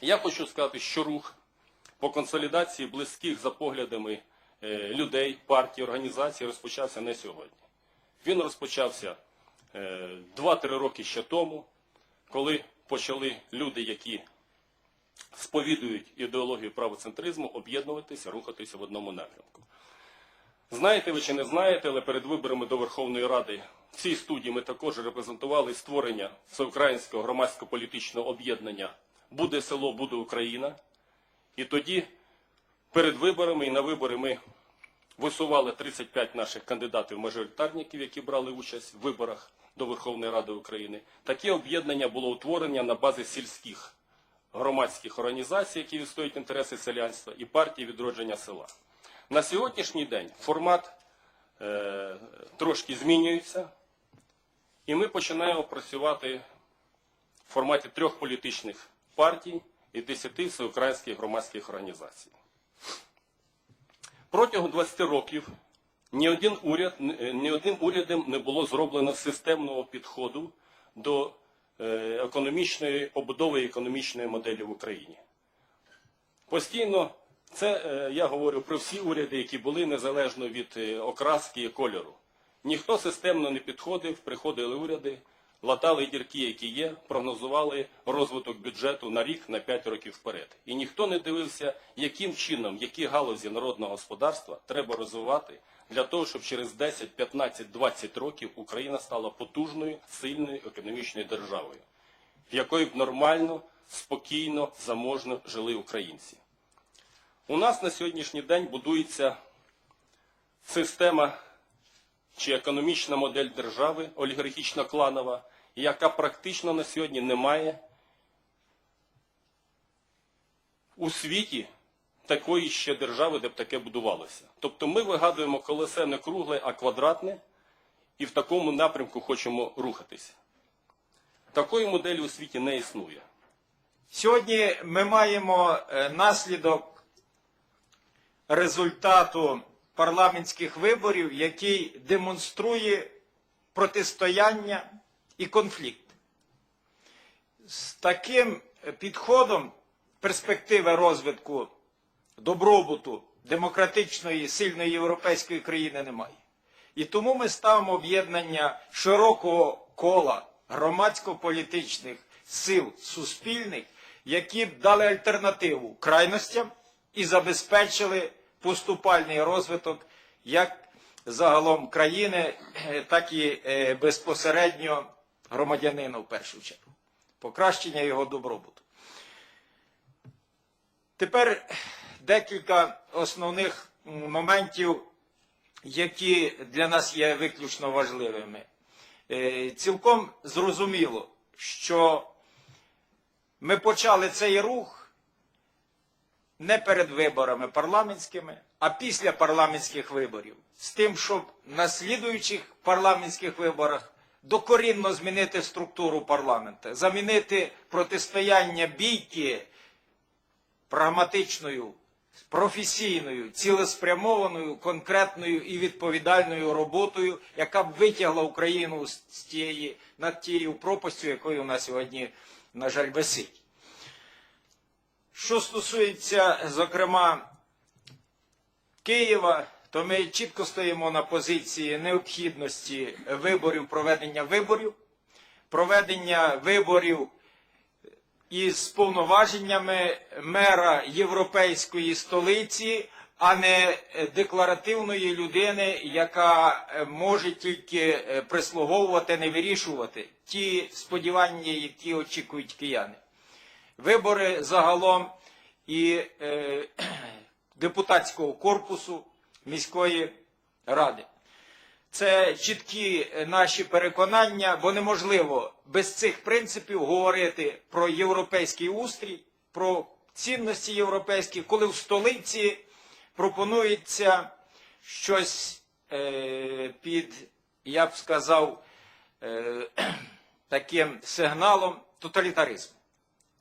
Я хочу сказати, що рух по консолідації близьких за поглядами е, людей, партій, організацій розпочався не сьогодні. Він розпочався е, 2-3 роки ще тому, коли почали люди, які сповідують ідеологію правоцентризму, об'єднуватися, рухатися в одному напрямку. Знаєте ви чи не знаєте, але перед виборами до Верховної Ради в цій студії ми також репрезентували створення всеукраїнського громадсько-політичного об'єднання Буде село, буде Україна. І тоді перед виборами і на вибори ми висували 35 наших кандидатів-мажоритарників, які брали участь в виборах до Верховної Ради України. Таке об'єднання було утворення на базі сільських громадських організацій, які відстоюють інтереси селянства, і партії відродження села. На сьогоднішній день формат е, трошки змінюється, і ми починаємо працювати в форматі трьох політичних партій і десяти всеукраїнських громадських організацій. Протягом 20 років ні один уряд, ні одним урядом не було зроблено системного підходу до е, економічної побудови економічної моделі в Україні. Постійно, це е, я говорю про всі уряди, які були незалежно від е, окраски і кольору. Ніхто системно не підходив, приходили уряди, латали дірки, які є, прогнозували розвиток бюджету на рік, на 5 років вперед. І ніхто не дивився, яким чином, які галузі народного господарства треба розвивати для того, щоб через 10, 15, 20 років Україна стала потужною, сильною економічною державою, в якої б нормально, спокійно, заможно жили українці. У нас на сьогоднішній день будується система чи економічна модель держави олігархічно-кланова, яка практично на сьогодні не має у світі такої ще держави, де б таке будувалося. Тобто ми вигадуємо колесе не кругле, а квадратне, і в такому напрямку хочемо рухатися. Такої моделі у світі не існує. Сьогодні ми маємо е, наслідок результату парламентських виборів, який демонструє протистояння і конфлікт. З таким підходом перспективи розвитку добробуту демократичної сильної європейської країни немає. І тому ми ставимо об'єднання широкого кола громадсько-політичних сил суспільних, які б дали альтернативу крайностям і забезпечили поступальний розвиток як загалом країни, так і е, безпосередньо громадянина в першу чергу. Покращення його добробуту. Тепер декілька основних моментів, які для нас є виключно важливими. Е, Цілком зрозуміло, що ми почали цей рух не перед виборами парламентськими, а після парламентських виборів. З тим, щоб на слідуючих парламентських виборах докорінно змінити структуру парламенту, замінити протистояння бійки прагматичною, професійною, цілеспрямованою, конкретною і відповідальною роботою, яка б витягла Україну з тієї над тією пропастю, якою вона сьогодні, на жаль, висить. Що стосується, зокрема, Києва, то ми чітко стоїмо на позиції необхідності виборів, проведення виборів, проведення виборів із повноваженнями мера європейської столиці, а не декларативної людини, яка може тільки прислуговувати, не вирішувати ті сподівання, які очікують кияни. Вибори загалом і е, депутатського корпусу міської ради. Це чіткі наші переконання, бо неможливо без цих принципів говорити про європейський устрій, про цінності європейські, коли в столиці пропонується щось е, під, я б сказав, е, таким сигналом тоталітаризму.